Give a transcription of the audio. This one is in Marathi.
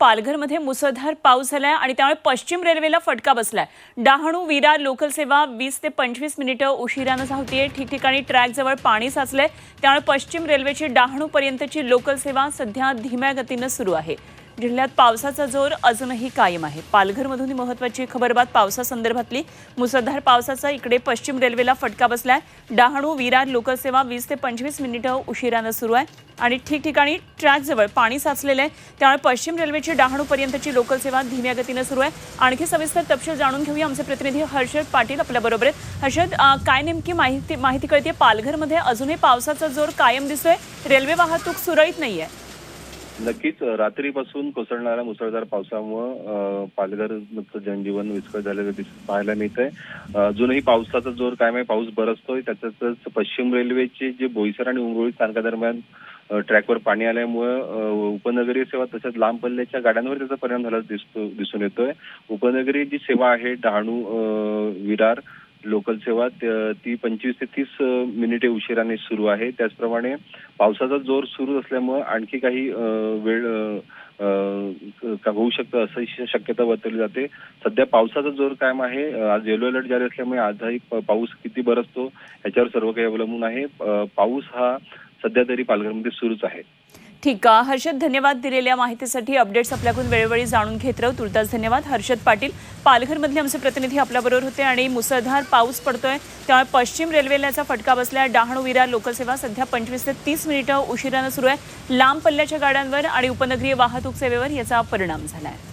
पालघरमध्ये मुसळधार पाऊस झालाय आणि त्यामुळे पश्चिम रेल्वेला फटका बसलाय. डहाणू विरार लोकल सेवा वीस ते पंचवीस मिनिटं उशिरानं धावतीये. ठिकठिकाणी ट्रॅकजवळ पाणी साचलंय. त्यामुळे पश्चिम रेल्वेची डहाणूपर्यंतची लोकल सेवा सध्या धीम्या गतीनं सुरू आहे. जिल्ह्यात पावसाचा जोर अजूनही कायम आहे. पालघरमधून ही महत्वाची खबरबात पावसासंदर्भातली. मुसळधार पावसाचा इकडे पश्चिम रेल्वेला फटका बसलाय. डहाणू विरार लोकल सेवा वीस ते पंचवीस मिनिटं उशिरानं सुरू आहे. आणि ठिकठिकाणी ट्रॅकजवळ पाणी साचलेलं आहे. त्यामुळे पश्चिम रेल्वेची डहाणूपर्यंतची लोकलसेवा लोकल सेवा धीम्या गतीनं सुरू आहे. आणखी सविस्तर तपशील जाणून घेऊया. आमचे प्रतिनिधी हर्षद पाटील आपल्याबरोबर आहेत. हर्षद काय नेमकी माहिती माहिती कळते पालघरमध्ये अजूनही पावसाचा जोर कायम दिसतोय. रेल्वे वाहतूक सुरळीत नाही आहे नक्कीच रात्रीपासून कोसळणाऱ्या मुसळधार पावसामुळं पालघरचं जनजीवन विस्कळीत झालेलं दिस पाहायला मिळतंय. आहे अजूनही पावसाचा जोर कायम आहे पाऊस बरसतोय त्याच्यातच पश्चिम रेल्वेचे जे बोईसर आणि उंगरोळी स्थानकादरम्यान ट्रॅकवर पाणी आल्यामुळं उपनगरीय सेवा तसेच लांब पल्ल्याच्या गाड्यांवर त्याचा परिणाम झाला दिसतो दिसून येतोय. उपनगरी जी सेवा आहे डहाणू विरार लोकल सेवा ती पंचवीस ते तीस मिनिटे उशिराने सुरू आहे. त्याचप्रमाणे पावसाचा जोर सुरू असल्यामुळे आणखी काही वेळ का होऊ शकतं असं शक्यता वर्तवली जाते. सध्या पावसाचा जोर कायम आहे. आज येलो अलर्ट जारी असल्यामुळे आजही पाऊस किती बरसतो याच्यावर सर्व काही अवलंबून आहे. पाऊस हा सध्या तरी पालघरमध्ये सुरूच आहे. ठीक आहे. हर्षद धन्यवाद दिलेल्या माहितीसाठी अपडेट्स आपल्याकडून वेळोवेळी जाणून घेत राहू. तुर्तास धन्यवाद. हर्षद पाटील पालघरमधले आमचे प्रतिनिधी आपल्याबरोबर होते आणि मुसळधार पाऊस पडतोय. त्यामुळे पश्चिम रेल्वेला याचा फटका बसलाय. डहाणू विरार लोकसेवा सध्या पंचवीस ते तीस मिनिटं उशिरानं सुरू आहे. लांब पल्ल्याच्या गाड्यांवर आणि उपनगरीय वाहतूक सेवेवर याचा परिणाम झाला आहे